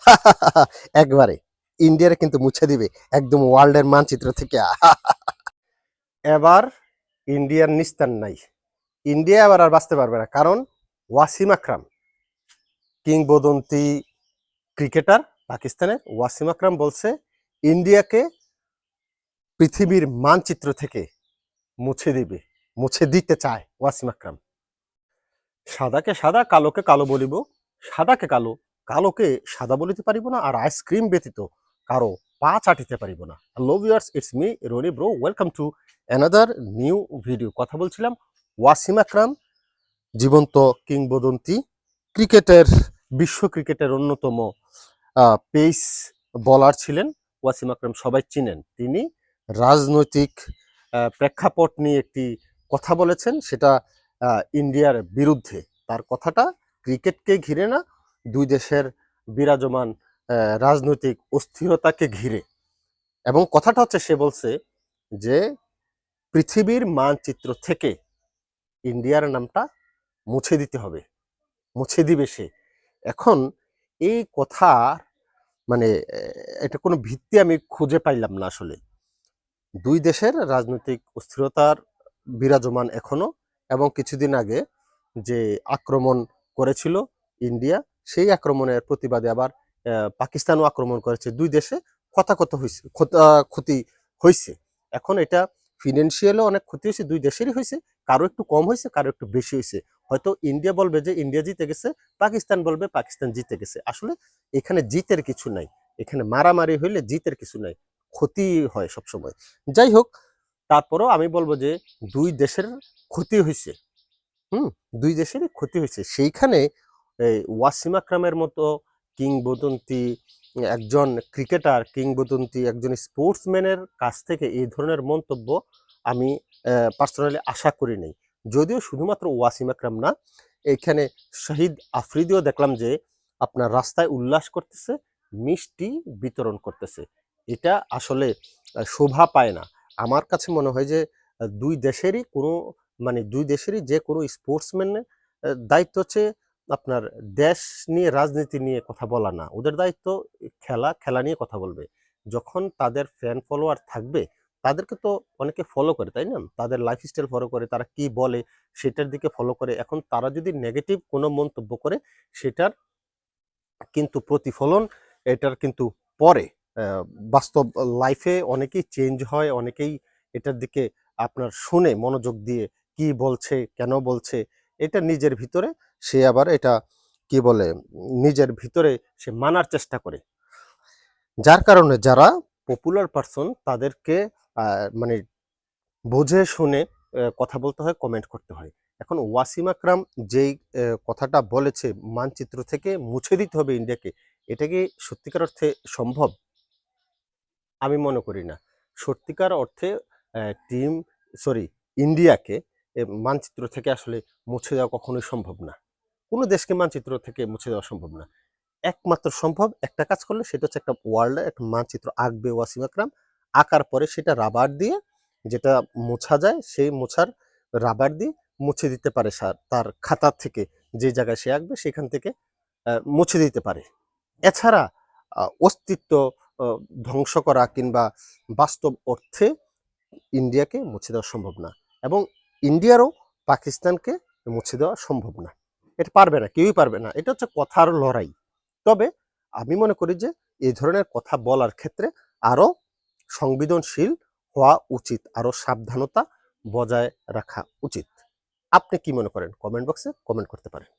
একবারে। ইন্ডিয়ারে কিন্তু মুছে দিবে একদম ওয়ার্ল্ডের মানচিত্র থেকে। এবার ইন্ডিয়ার নিস্তার নাই। ইন্ডিয়া এবার আর বাঁচতে পারবে না। কারণ ওয়াসিম আকরাম, কিংবদন্তি ক্রিকেটার পাকিস্তানের ওয়াসিম আকরাম বলছে, ইন্ডিয়াকে পৃথিবীর মানচিত্র থেকে মুছে দিবে, মুছে দিতে চায় ওয়াসিম আকরাম। সাদাকে সাদা, কালোকে কালো বলিব, সাদাকে কালো কালোকে সাদা বলিতে পারিব না আর আইসক্রিম ব্যতীত কারও পা চাটিতে পারিব না। Hello viewers it's me Roni bro welcome to another new video কথা বলছিলাম ওয়াসিম আকরাম, জীবন্ত কিংবদন্তি, ক্রিকেটের, বিশ্ব ক্রিকেটের অন্যতম পেস বলার ছিলেন ওয়াসিম আকরাম, সবাই চিনেন। তিনি রাজনৈতিক প্রেক্ষাপট নিয়ে একটি কথা বলেছেন, সেটা ইন্ডিয়ার বিরুদ্ধে। তার কথাটা ক্রিকেটকে ঘিরে না দুই দেশের বিরাজমান রাজনৈতিক অস্থিরতাকে ঘিরে। এবং কথাটা হচ্ছে সে বলছে যে, পৃথিবীর মানচিত্র থেকে ইন্ডিয়ার নামটা মুছে দিতে হবে, মুছে দিবে সে। এখন এই কথা মানে এটা কোনো ভিত্তি আমি খুঁজে পাইলাম না আসলে। দুই দেশের রাজনৈতিক অস্থিরতার বিরাজমান এখনও, এবং কিছুদিন আগে যে আক্রমণ করেছিল ইন্ডিয়া সেই আক্রমণের প্রতিবাদে আবার পাকিস্তানও আক্রমণ করেছে। দুই দেশে ক্ষতাকত হয়েছে ক্ষতি হয়েছে এখন এটা ফিনান্সিয়ালও অনেক ক্ষতি হয়েছে দুই দেশেরই হয়েছে কারও একটু কম হয়েছে কারও একটু বেশি হয়েছে হয়তো ইন্ডিয়া বলবে যে ইন্ডিয়া জিতে গেছে, পাকিস্তান বলবে, পাকিস্তান জিতে গেছে। আসলে এখানে জিতের কিছু নাই। এখানে মারামারি হইলে জিতের কিছু নাই, ক্ষতি হয় সবসময়। যাই হোক, তারপরেও আমি বলব যে, দুই দেশের ক্ষতি হয়েছে হুম, দুই দেশেরই ক্ষতি হয়েছে সেইখানে এই ওয়াসিম আকরামের মতো কিংবদন্তি একজন ক্রিকেটার, কিংবদন্তি একজন স্পোর্টসম্যানের কাছ থেকে এই ধরনের মন্তব্য আমি পার্সোনালি আশা করি নাই। যদিও শুধুমাত্র ওয়াসিম আকরাম না, এখানে শহীদ আফ্রিদিও দেখলাম যে আপনার রাস্তায় উল্লাস করতেছে, মিষ্টি বিতরণ করতেছে। এটা আসলে শোভা পায় না। আমার কাছে মনে হয় যে, দুই দেশেরই কোনো মানে দুই দেশেরই যে কোনো স্পোর্টসম্যানের দায়িত্ব হচ্ছে আপনার দেশ নিয়ে, রাজনীতি নিয়ে কথা বলা না। ওদের দায়িত্ব খেলা খেলা নিয়ে কথা বলবে। যখন তাদের ফ্যান ফলোয়ার থাকবে, তাদেরকে তো অনেকে ফলো করে, তাই না? তাদের লাইফস্টাইল ফলো করে, তারা কি বলে সেটার দিকে ফলো করে। এখন তারা যদি নেগেটিভ কোনো মন্তব্য করে, সেটার কিন্তু প্রতিফলন, এটার কিন্তু পরে বাস্তব লাইফে অনেকেই চেঞ্জ হয়, অনেকেই এটার দিকে আপনার শুনে মনোযোগ দিয়ে কি বলছে, কেন বলছে এটা নিজের ভিতরে, সে আবার এটা কি বলে, নিজের ভিতরে সে মানার চেষ্টা করে। যার কারণে যারা পপুলার পারসন তাদেরকে মানে বুঝে শুনে কথা বলতে হয় কমেন্ট করতে হয়। এখন ওয়াসিম আকরাম যেই কথাটা বলেছে মানচিত্র থেকে মুছে দিতে হবে ইন্ডিয়াকে, এটা কি সত্যিকার অর্থে সম্ভব? আমি মনে করি না। সত্যিকার অর্থে টিম সরি ইন্ডিয়াকে মানচিত্র থেকে আসলে মুছে দেওয়া কখনোই সম্ভব না। কোনো দেশকে মানচিত্র থেকে মুছে দেওয়া সম্ভব না। একমাত্র সম্ভব একটা কাজ করলে, সেটা হচ্ছে একটা ওয়ার্ল্ডের একটা মানচিত্র আঁকবে ওয়াসিম আকরাম। আঁকার পরে সেটা রাবার দিয়ে যেটা মোছা যায়, সেই মোছার রাবার দিয়ে মুছে দিতে পারে সা- তার খাতা থেকে যে জায়গায় সে আঁকবে, সেখান থেকে মুছে দিতে পারে। এছাড়া অস্তিত্ব ধ্বংস করা কিংবা বাস্তব অর্থে ইন্ডিয়াকে মুছে দেওয়া সম্ভব না। এবং ইন্ডিয়ারও পাকিস্তানকে মুছে দেওয়া সম্ভব না। এটা পারবে না, কেউই পারবে না। এটা হচ্ছে কথার লড়াই। তবে আমি মনে করি যে এই ধরনের কথা বলার ক্ষেত্রে আরও সংবেদনশীল হওয়া উচিত, আরও সাবধানতা বজায় রাখা উচিত। আপনি কি মনে করেন? কমেন্ট বক্সে কমেন্ট করতে পারেন।